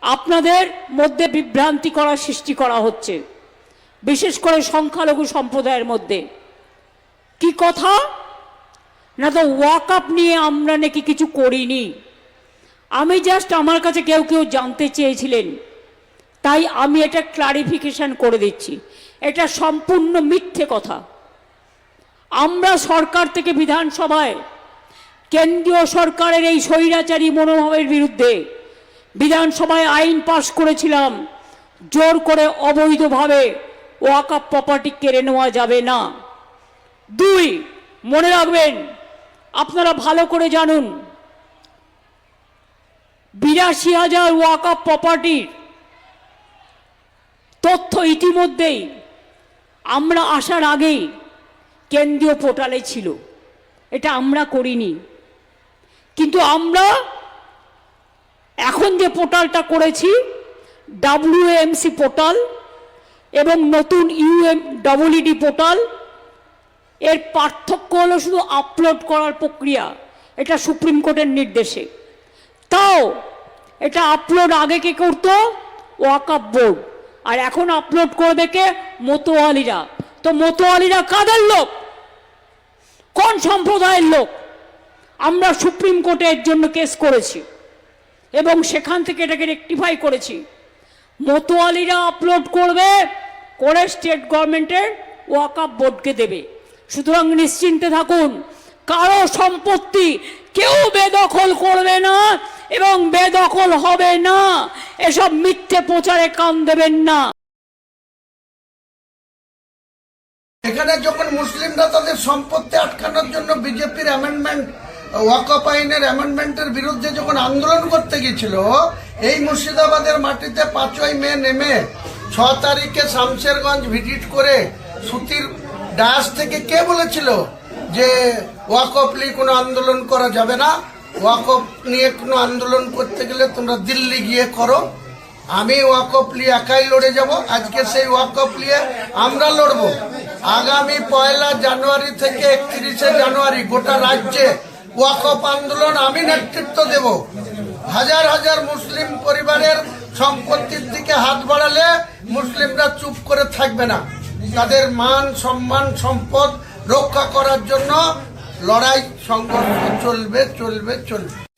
আপনাদের মধ্যে বিভ্রান্তি করার সৃষ্টি করা হচ্ছে। বিশেষ করে সংখ্যালঘু সম্প্রদায়ের মধ্যে। কি কথা? না তো ওয়াক আপ নিয়ে আমরা নাকি কিছু করিনি। আমি জাস্ট আমার কাছে কেউ কেউ জানতে চেয়েছিলেন। তাই আমি এটা ক্লারিফিকেশন করে দিচ্ছি। এটা সম্পূর্ণ মিথ্যে কথা। আমরা সরকার থেকে বিধানসভায়, কেন্দ্রীয় সরকারের এই স্বৈরাচারী মনোভাবের বিরুদ্ধে বিধানসভায় আইন পাশ করেছিলাম। জোর করে অবৈধভাবে ওয়াকাপ প্রপার্টি কেড়ে নেওয়া যাবে না। দুই, মনে রাখবেন, আপনারা ভালো করে জানুন, বিরাশি হাজার ওয়াকাপ প্রপার্টির তথ্য ইতিমধ্যেই আমরা আসার আগেই কেন্দ্রীয় পোর্টালে ছিল। এটা আমরা করিনি। কিন্তু আমরা এখন যে পোর্টালটা করেছি ডাব্লিউএমসি পোর্টাল এবং নতুন ইউএম ডবলইডি পোর্টাল, এর পার্থক্য হলো শুধু আপলোড করার প্রক্রিয়া, এটা সুপ্রিম কোর্টের নির্দেশে। তাও, এটা আপলোড আগে কে করতো? ওয়াকাপ বোর্ড। আর এখন আপলোড করবে কে? মতোয়ালিরা। তো মতোয়ালিরা কাদের লোক? কোন সম্প্রদায়ের লোক? আমরা সুপ্রিম কোর্টে এর জন্য কেস করেছি। এবং সেখান থেকে এটাকে রেকটিফাই করেছি। মতোয়ালিরা আপলোড করবে, করে স্টেট গভর্নমেন্টের ওয়াকাপ বোর্ডকে দেবে। সুতরাং নিশ্চিন্তে থাকুন, কারও সম্পত্তি কেউ বেদখল করবে না এবং বেদখল হবে না। এসব মিথ্যে প্রচারে কান দেবেন না। এখানে যখন মুসলিমরা তাদের সম্পত্তি আটকানোর জন্য বিজেপির অ্যামেন্ডমেন্ট ওয়াকফ আইনের অ্যামেন্ডমেন্টের বিরুদ্ধে যখন আন্দোলন করতে গেছিল এই মুর্শিদাবাদের মাটিতে পাঁচই মে নেমে ছ তারিখে শামশেরগঞ্জ ভিজিট করে সুতির ডায়াস থেকে কে বলেছিল যে ওয়াকফ কোনো আন্দোলন করা যাবে না? ওয়াকফ নিয়ে কোনো আন্দোলন করতে গেলে তোমরা দিল্লি গিয়ে করো। আমি ওয়াকফ একাই লড়ে যাব। আজকে সেই ওয়াকফ নিয়ে আমরা লড়বো। আগামী পয়লা জানুয়ারি থেকে একত্রিশে জানুয়ারি গোটা রাজ্যে ওয়াকফ আন্দোলন আমি নেতৃত্ব দেব। হাজার হাজার মুসলিম পরিবারের সম্পত্তির দিকে হাত বাড়ালে মুসলিমরা চুপ করে থাকবে না। তাদের মান, সম্মান, সম্পদ রক্ষা করার জন্য লড়াই, সংঘর্ষ চলবে চলবে চলবে।